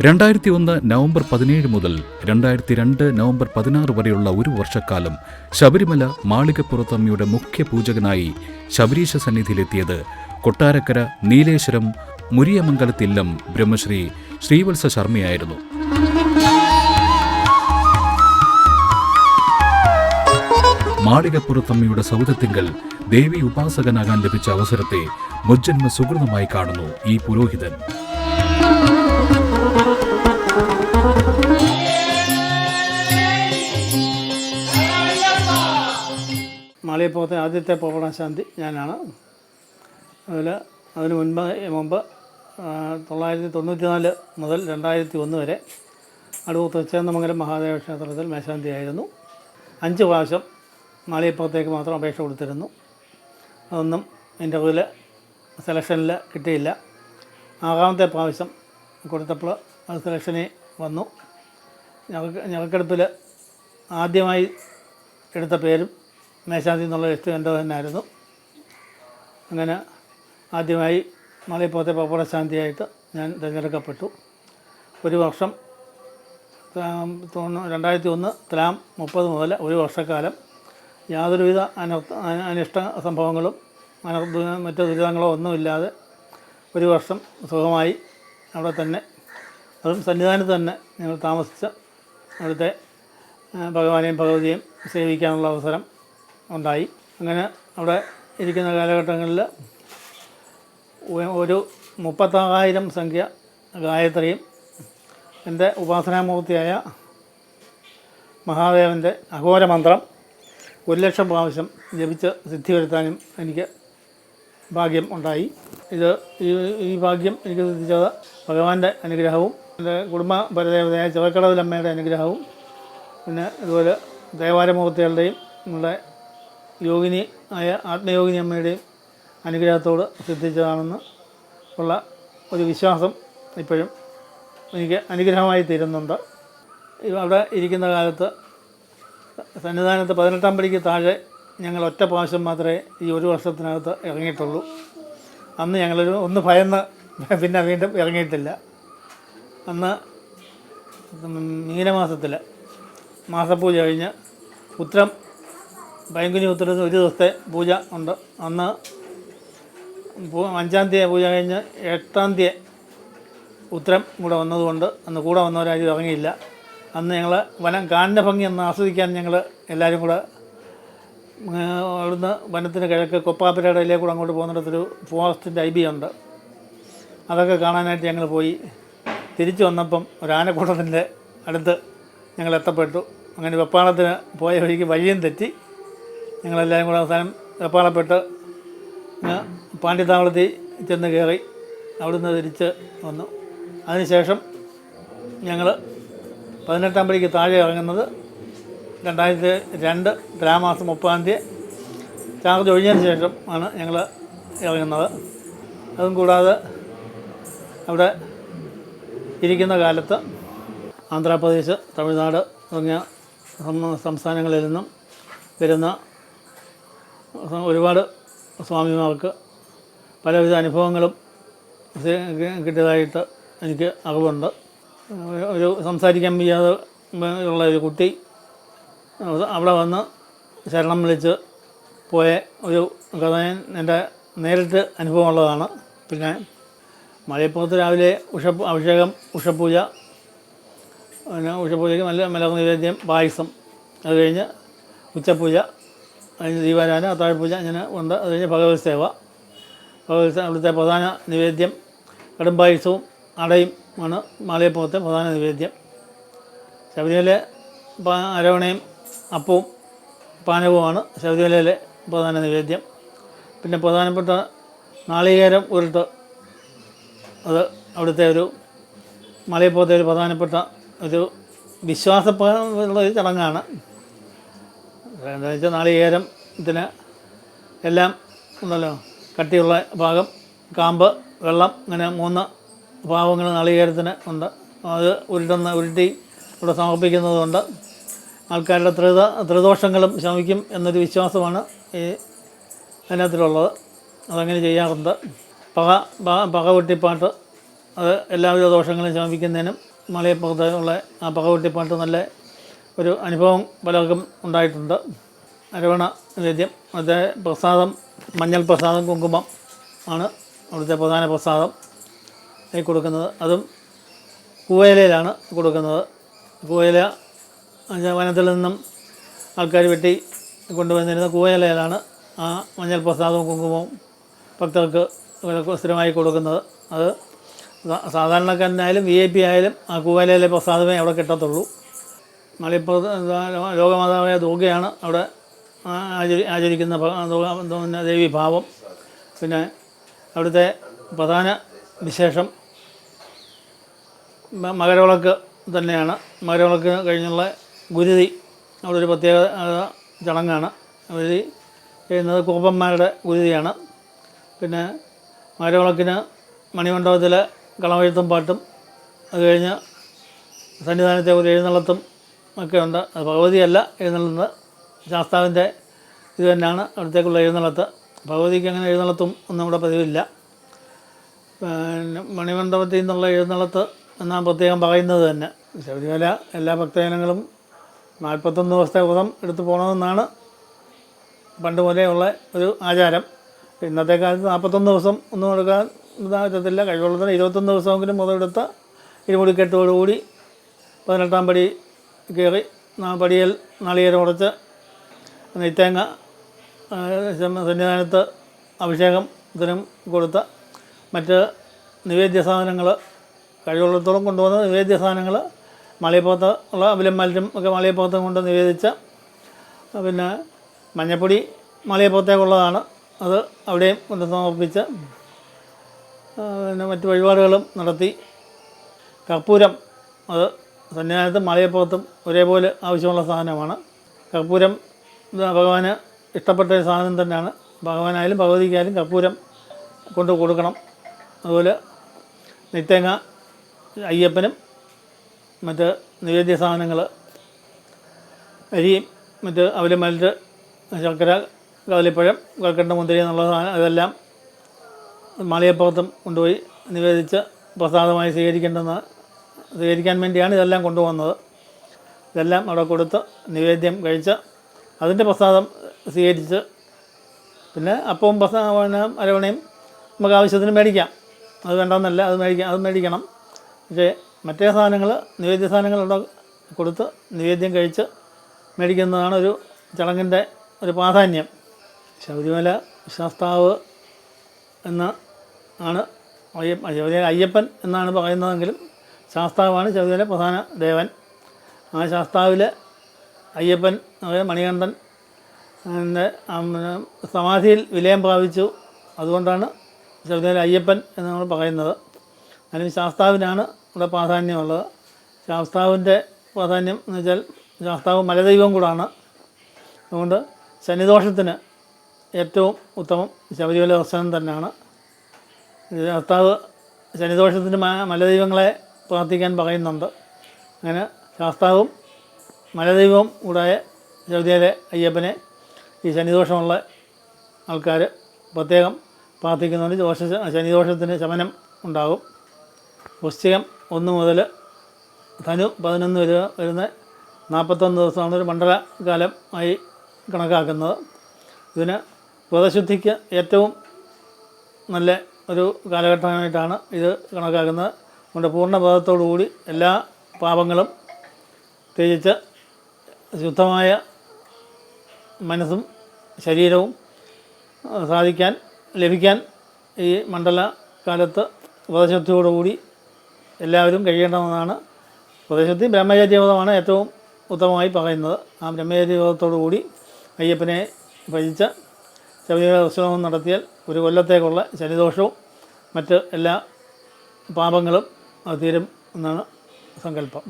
രണ്ടായിരത്തി ഒന്ന് നവംബർ പതിനേഴ് മുതൽ രണ്ടായിരത്തി രണ്ട് നവംബർ പതിനാറ് വരെയുള്ള ഒരു വർഷക്കാലം ശബരിമല മാളികപ്പുറത്തമ്മയുടെ മുഖ്യ പൂജകനായി ശബരീശ സന്നിധിയിലെത്തിയത് കൊട്ടാരക്കര നീലേശ്വരം മുരിയമംഗലത്തില്ലം ബ്രഹ്മശ്രീ ശ്രീവത്സ ശർമ്മയായിരുന്നു. മാളികപ്പുറത്തമ്മയുടെ സൗദത്തിങ്കൽ ദേവി ഉപാസകനാകാൻ ലഭിച്ച അവസരത്തെ മുജ്ജന്മ സുഹൃതമായി കാണുന്നു ഈ പുരോഹിതൻ. മാളിയപ്പുറത്തെ ആദ്യത്തെ പൗർണശാന്തി ഞാനാണ്. അതുപോലെ അതിന് മുൻപ് മുമ്പ് തൊള്ളായിരത്തി തൊണ്ണൂറ്റി നാല് മുതൽ രണ്ടായിരത്തി ഒന്ന് വരെ അടൂർ തൃച്ചേന്നമംഗലം മഹാദേവ ക്ഷേത്രത്തിൽ മേശാന്തിയായിരുന്നു. അഞ്ച് പ്രാവശ്യം മാളിയപ്പുറത്തേക്ക് മാത്രം അപേക്ഷ കൊടുത്തിരുന്നു. അതൊന്നും ഇന്റർവ്യൂവിൽ സെലക്ഷനിൽ കിട്ടിയില്ല. ആറാമത്തെ പ്രാവശ്യം കൊടുത്തപ്പോൾ അത് സെലക്ഷനിൽ വന്നു. ഞങ്ങൾക്ക് ഞങ്ങൾക്കെടുപ്പിൽ ആദ്യമായി എടുത്ത പേരും മേശാന്തി എന്നുള്ള ലിസ്റ്റ് എന്റെ തന്നെയായിരുന്നു. അങ്ങനെ ആദ്യമായി മലയപ്പുറത്തെ പപ്പടശാന്തിയായിട്ട് ഞാൻ തിരഞ്ഞെടുക്കപ്പെട്ടു. ഒരു വർഷം തൊണ്ണൂ രണ്ടായിരത്തി ഒന്ന് ത്ലാം മുപ്പത് മുതൽ ഒരു വർഷക്കാലം യാതൊരുവിധ അനർത്ഥ അനിഷ്ട സംഭവങ്ങളും അനർത്ഥ മറ്റു ദുരിതങ്ങളോ ഒന്നുമില്ലാതെ ഒരു വർഷം സുഖമായി അവിടെ തന്നെ. അതും സന്നിധാനത്ത് തന്നെ ഞങ്ങൾ താമസിച്ച് അവിടുത്തെ ഭഗവാനെയും ഭഗവതിയെയും സേവിക്കാനുള്ള അവസരം ഉണ്ടായി. അങ്ങനെ അവിടെ ഇരിക്കുന്ന കാലഘട്ടങ്ങളിൽ ഒരു മുപ്പത്താറായിരം സംഖ്യ ഗായത്രിയും എന്റെ ഉപാസനാമൂർത്തിയായ മഹാദേവന്റെ അഘോരമന്ത്രം ഒരു ലക്ഷം പ്രാവശ്യം ജപിച്ച് സിദ്ധി വരുത്താനും എനിക്ക് ഭാഗ്യം ഉണ്ടായി. ഇത് ഈ ഭാഗ്യം എനിക്ക് സിദ്ധിച്ചത് ഭഗവാന്റെ അനുഗ്രഹവും എന്റെ കുടുംബ പരദേവതയായ ചിറക്കടവിലമ്മയുടെ അനുഗ്രഹവും പിന്നെ അതുപോലെ ദേവാരമൂർത്തികളുടെയും നമ്മുടെ യോഗിനി ആയ ആത്മയോഗിനി അമ്മയുടെയും അനുഗ്രഹത്തോട് സിദ്ധിച്ചതാണെന്ന് ഉള്ള ഒരു വിശ്വാസം ഇപ്പോഴും എനിക്ക് അനുഗ്രഹമായി തീരുന്നുണ്ട്. അവിടെ ഇരിക്കുന്ന കാലത്ത് സന്നിധാനത്ത് പതിനെട്ടാം പടിക്ക് താഴെ ഞങ്ങൾ ഒറ്റ പ്രാവശ്യം മാത്രമേ ഈ ഒരു വർഷത്തിനകത്ത് ഇറങ്ങിയിട്ടുള്ളൂ. അന്ന് ഞങ്ങളൊരു ഒന്ന് ഭയന്ന് പിന്നെ വീണ്ടും ഇറങ്ങിയിട്ടില്ല. അന്ന് മീനമാസത്തിൽ മാസപൂജ കഴിഞ്ഞ് ഉത്തരം പൈങ്കുനി ഉത്തരത്തിന് ഒരു ദിവസത്തെ പൂജ ഉണ്ട്. അന്ന് അഞ്ചാം തീയതി പൂജ കഴിഞ്ഞ് എട്ടാം തീയതി ഉത്തരം കൂടെ വന്നതുകൊണ്ട് അന്ന് കൂടെ വന്നവരാരും ഇറങ്ങിയില്ല. അന്ന് ഞങ്ങൾ വനം കാണുന്ന ഭംഗി ഒന്ന് ആസ്വദിക്കാൻ ഞങ്ങൾ എല്ലാവരും കൂടെ അവിടുന്ന് വനത്തിന് കിഴക്ക് കൊപ്പാപ്പരയിലേക്ക് കൂടെ അങ്ങോട്ട് പോകുന്നിടത്തൊരു ഫോറസ്റ്റിന്റെ ഐ ബി ഉണ്ട്. അതൊക്കെ കാണാനായിട്ട് ഞങ്ങൾ പോയി. തിരിച്ചു വന്നപ്പം ഒരു ആനക്കൂട്ടത്തിന്റെ അടുത്ത് ഞങ്ങൾ എത്തപ്പെട്ടു. അങ്ങനെ വെപ്പാളത്തിന് പോയ വഴിക്ക് വഴിയും തെറ്റി. ഞങ്ങളെല്ലാവരും കൂടെ അവസാനം വെപ്പാളപ്പെട്ട് പാണ്ഡിത്താവളത്തിൽ ചെന്ന് കയറി അവിടുന്ന് തിരിച്ച് വന്നു. അതിനുശേഷം ഞങ്ങൾ പതിനെട്ടാം പടിക്ക് താഴെ ഇറങ്ങുന്നത് രണ്ടായിരത്തി രണ്ട് ഗ്രാമാസം മുപ്പതാം തീയതി. ചാർജ് ഒഴിഞ്ഞതിന് ശേഷം ആണ് ഞങ്ങൾ ഇറങ്ങുന്നത്. അതും കൂടാതെ അവിടെ ഇരിക്കുന്ന കാലത്ത് ആന്ധ്രാപ്രദേശ് തമിഴ്നാട് തുടങ്ങിയ സംസ്ഥാനങ്ങളിൽ നിന്നും വരുന്ന ഒരുപാട് സ്വാമിമാർക്ക് പലവിധ അനുഭവങ്ങളും കിട്ടിയതായിട്ട് എനിക്ക് അറിവുണ്ട്. ഒരു- സംസാരിക്കാൻ വയ്യാതെ ഉള്ള ഒരു കുട്ടി അവിടെ വന്ന് ശരണം വിളിച്ച് പോയ ഒരു കഥ എന്റെ നേരിട്ട് അനുഭവമുള്ളതാണ്. പിന്നെ മലയപ്പുറത്ത് രാവിലെ ഉഷ അഭിഷേകം ഉഷപൂജ പിന്നെ ഉഷപൂജയ്ക്ക് നല്ല മലക നിവേദ്യം പായസം അത് കഴിഞ്ഞ് ഉച്ചപൂജ അതിന് ദീപാരാധന അത്താഴപൂജ ഇങ്ങനെ ഉണ്ട്. അത് കഴിഞ്ഞ് ഭഗവത് സേവ. അവിടുത്തെ പ്രധാന നിവേദ്യം കടുംപായസവും അടയും ആണ് മാളിയപ്പുറത്തെ പ്രധാന നിവേദ്യം. ശബരിമലയിലെ അരവണയും അപ്പവും പാനവുമാണ് ശബരിമലയിലെ പ്രധാന നിവേദ്യം. പിന്നെ പ്രധാനപ്പെട്ട നാളികേരം ഉരുട്ട് അത് അവിടുത്തെ ഒരു മലയപ്പുറത്തെ ഒരു പ്രധാനപ്പെട്ട ഒരു വിശ്വാസമുള്ള ഒരു ചടങ്ങാണ്. എന്താണെന്ന് വെച്ചാൽ നാളികേരത്തിന് എല്ലാം ഉണ്ടല്ലോ. കട്ടിയുള്ള ഭാഗം കാമ്പ് വെള്ളം അങ്ങനെ മൂന്ന് ഭാവങ്ങൾ നളീകരത്തിന് ഉണ്ട്. അത് ഉരുട്ടുന്ന ഉരുട്ടി ഇവിടെ സമർപ്പിക്കുന്നതുകൊണ്ട് ആൾക്കാരുടെ ത്രിത ത്രിദോഷങ്ങളും ശമിക്കും എന്നൊരു വിശ്വാസമാണ് ഈ അതിനകത്തിലുള്ളത്. അതങ്ങനെ ചെയ്യാറുണ്ട്. പക പക- പക വെട്ടിപ്പാട്ട് അത് എല്ലാവിധ ദോഷങ്ങളും ശമിക്കുന്നതിനും മലയപ്പുറത്ത് ഉള്ള ആ പക വെട്ടിപ്പാട്ട് നല്ല ഒരു അനുഭവം പലർക്കും ഉണ്ടായിട്ടുണ്ട്. അരവണ നിവേദ്യം അതേ പ്രസാദം മഞ്ഞൾ പ്രസാദം കുങ്കുമം ആണ് അവിടുത്തെ പ്രധാന പ്രസാദം കൊടുക്കുന്നത്. അതും കൂവയിലയിലാണ് കൊടുക്കുന്നത്. കൂവയില വനത്തിൽ നിന്നും ആൾക്കാർ വെട്ടി കൊണ്ടുവന്നിരുന്ന കൂവേലയിലാണ് ആ മഞ്ഞൾ പ്രസാദവും കുങ്കുമവും ഭക്തർക്ക് സ്ഥിരമായി കൊടുക്കുന്നത്. അത് സാധാരണക്കാരനായാലും വി ഐ പി ആയാലും ആ കൂവേലയിലെ പ്രസാദമേ അവിടെ കിട്ടത്തുള്ളൂ. മലയപ്പുറത്ത് ലോകമാതാവായ ദുർഗയാണ് അവിടെ ആചരി ആചരിക്കുന്ന പിന്നെ ദേവി ഭാവം. പിന്നെ അവിടുത്തെ പ്രധാന വിശേഷം മകരവിളക്ക് തന്നെയാണ്. മകരവിളക്ക് കഴിഞ്ഞുള്ള ഗുരുതി അവിടെ ഒരു പ്രത്യേക ചടങ്ങാണ്. ഗുരുതി ചെയ്യുന്നത് കൂപ്പന്മാരുടെ ഗുരുതിയാണ്. പിന്നെ മകരവിളക്കിന് മണിമണ്ഡപത്തിലെ കളമെഴുത്തും പാട്ടും അത് കഴിഞ്ഞ് സന്നിധാനത്തെ ഒരു എഴുന്നള്ളത്തും ഒക്കെ ഉണ്ട്. അത് ഭഗവതിയല്ല എഴുന്നള്ളുന്നത്. ശാസ്താവിന്റെ ഇത് തന്നെയാണ് അവിടത്തേക്കുള്ള എഴുന്നള്ളത്ത്. ഭഗവതിക്ക് അങ്ങനെ എഴുന്നള്ളത്തും ഒന്നും ഇവിടെ പതിവില്ല. പിന്നെ മണിമണ്ഡപത്തിൽ നിന്നുള്ള എഴുന്നള്ളത്ത് എന്നാണ് പ്രത്യേകം പറയുന്നത് തന്നെ. ശബരിമല എല്ലാ ഭക്തജനങ്ങളും നാൽപ്പത്തൊന്ന് ദിവസത്തെ വ്രതം എടുത്തു പോകണമെന്നാണ് പണ്ട് മുതലെയുള്ള ഒരു ആചാരം. ഇന്നത്തെ കാലത്ത് നാൽപ്പത്തൊന്ന് ദിവസം ഒന്നും എടുക്കാൻ പറ്റത്തില്ല. കഴിവുള്ളതിന് ഇരുപത്തൊന്ന് ദിവസമെങ്കിലും വ്രതം എടുത്ത് ഇരുമുടിക്കെട്ടോടുകൂടി പതിനെട്ടാം പടി കയറി പടിയിൽ നാളികേരം ഉടച്ച് നെയ്ത്തേങ്ങ സന്നിധാനത്ത് അഭിഷേകം ഇതിനും കൊടുത്ത മറ്റ് നിവേദ്യ സാധനങ്ങൾ കഴിവുള്ളിടത്തോളം കൊണ്ടുവന്ന നിവേദ്യ സാധനങ്ങൾ മലയപ്പുറത്ത് ഉള്ള അവിലും മലരും ഒക്കെ മലയപ്പുറത്തും കൊണ്ട് നിവേദിച്ച പിന്നെ മഞ്ഞപ്പൊടി മലയപ്പുറത്തേക്കുള്ളതാണ് അത് അവിടെയും കൊണ്ട് സമർപ്പിച്ച് പിന്നെ മറ്റ് വഴിപാടുകളും നടത്തി. കർപ്പൂരം അത് സന്നിധാനത്തും മാളിയപ്പുറത്തും ഒരേപോലെ ആവശ്യമുള്ള സാധനമാണ്. കർപ്പൂരം ഭഗവാന് ഇഷ്ടപ്പെട്ട സാധനം തന്നെയാണ്. ഭഗവാനായാലും ഭഗവതിക്കായാലും കർപ്പൂരം കൊണ്ട് കൊടുക്കണം. അതുപോലെ നിത്യങ്ങ അയ്യപ്പനും മറ്റ് നിവേദ്യ സാധനങ്ങൾ അരിയും മറ്റ് അവൽ മലര് ശർക്കര കവലിപ്പഴം കൽക്കണ്ട മുന്തിരി എന്നുള്ള സാധനം അതെല്ലാം മാളിയപ്പുറത്തും കൊണ്ടുപോയി നിവേദിച്ച് പ്രസാദമായി സ്വീകരിക്കേണ്ടെന്ന് സ്വീകരിക്കാൻ വേണ്ടിയാണ് ഇതെല്ലാം കൊണ്ടുവന്നത്. ഇതെല്ലാം അവിടെ കൊടുത്ത് നിവേദ്യം കഴിച്ച് അതിന്റെ പ്രസാദം സ്വീകരിച്ച് പിന്നെ അപ്പവും പ്രസാ പിന്നെ അരവണയും നമുക്ക് ആവശ്യത്തിന് മേടിക്കാം. അത് വേണ്ടെന്നല്ല അത് മേടിക്കാം അത് മേടിക്കണം. പക്ഷേ മറ്റേ സാധനങ്ങൾ നിവേദ്യ സാധനങ്ങൾ ഇവിടെ കൊടുത്ത് നിവേദ്യം കഴിച്ച് മേടിക്കുന്നതാണ് ഒരു ചടങ്ങിന്റെ ഒരു പ്രാധാന്യം. ശബരിമല വിശ്വാസ്താവ് എന്ന ആണ് അയ്യപ്പ ശബരിമല അയ്യപ്പൻ എന്നാണ് പറയുന്നതെങ്കിലും ശാസ്താവാണ് ശബരിമല പ്രധാന ദേവൻ. ആ ശാസ്താവിൽ അയ്യപ്പൻ മണികണ്ഠൻ സമാധിയിൽ വിലയം പ്രാപിച്ചു. അതുകൊണ്ടാണ് ശബരിമല അയ്യപ്പൻ എന്ന് നമ്മൾ പറയുന്നത്. അതിന് ശാസ്താവിനാണ് ഇവിടെ പ്രാധാന്യമുള്ളത്. ശാസ്താവിന്റെ പ്രാധാന്യം എന്ന് വെച്ചാൽ ശാസ്താവ് മലദൈവം കൂടാണ്. അതുകൊണ്ട് ശനിദോഷത്തിന് ഏറ്റവും ഉത്തമം ശബരിമല ദർശനം തന്നെയാണ്. ശാസ്താവ് ശനിദോഷത്തിന് മലദൈവങ്ങളെ പ്രാർത്ഥിക്കാൻ പറയുന്നുണ്ട്. അങ്ങനെ ശാസ്താവും മലദൈവവും കൂടായ ചെറുതിയിലെ അയ്യപ്പനെ ഈ ശനിദോഷമുള്ള ആൾക്കാർ പ്രത്യേകം പ്രാർത്ഥിക്കുന്നുണ്ട്. ദോഷ ശനിദോഷത്തിന് ശമനം ഉണ്ടാകും. വൃശ്ചികം ഒന്ന് മുതൽ ധനു പതിനൊന്ന് വരെ വരുന്ന നാൽപ്പത്തൊന്ന് ദിവസമാണ് ഒരു മണ്ഡലകാലം ആയി കണക്കാക്കുന്നത്. ഇതിന് വ്രതശുദ്ധിക്ക് ഏറ്റവും നല്ല ഒരു കാലഘട്ടമായിട്ടാണ് ഇത് കണക്കാക്കുന്നത്. അതുകൊണ്ട് പൂർണ കൂടി എല്ലാ പാപങ്ങളും ത്യജിച്ച് ശുദ്ധമായ മനസ്സും ശരീരവും സാധിക്കാൻ ലഭിക്കാൻ ഈ മണ്ഡല കാലത്ത് ഉപദേശത്തോടുകൂടി എല്ലാവരും കഴിയേണ്ടതെന്നാണ് ഉപദേശത്തിൽ. ബ്രഹ്മചര്യവ്രതമാണ് ഏറ്റവും ഉത്തമമായി പറയുന്നത്. ആ ബ്രഹ്മചര്യവ്രതത്തോടു കൂടി അയ്യപ്പനെ ഭജിച്ച് ശബരിമല ദർശനവും നടത്തിയാൽ ഒരു കൊല്ലത്തേക്കുള്ള ശനിദോഷവും മറ്റ് എല്ലാ പാപങ്ങളും അത് തീരും എന്നാണ് സങ്കല്പം.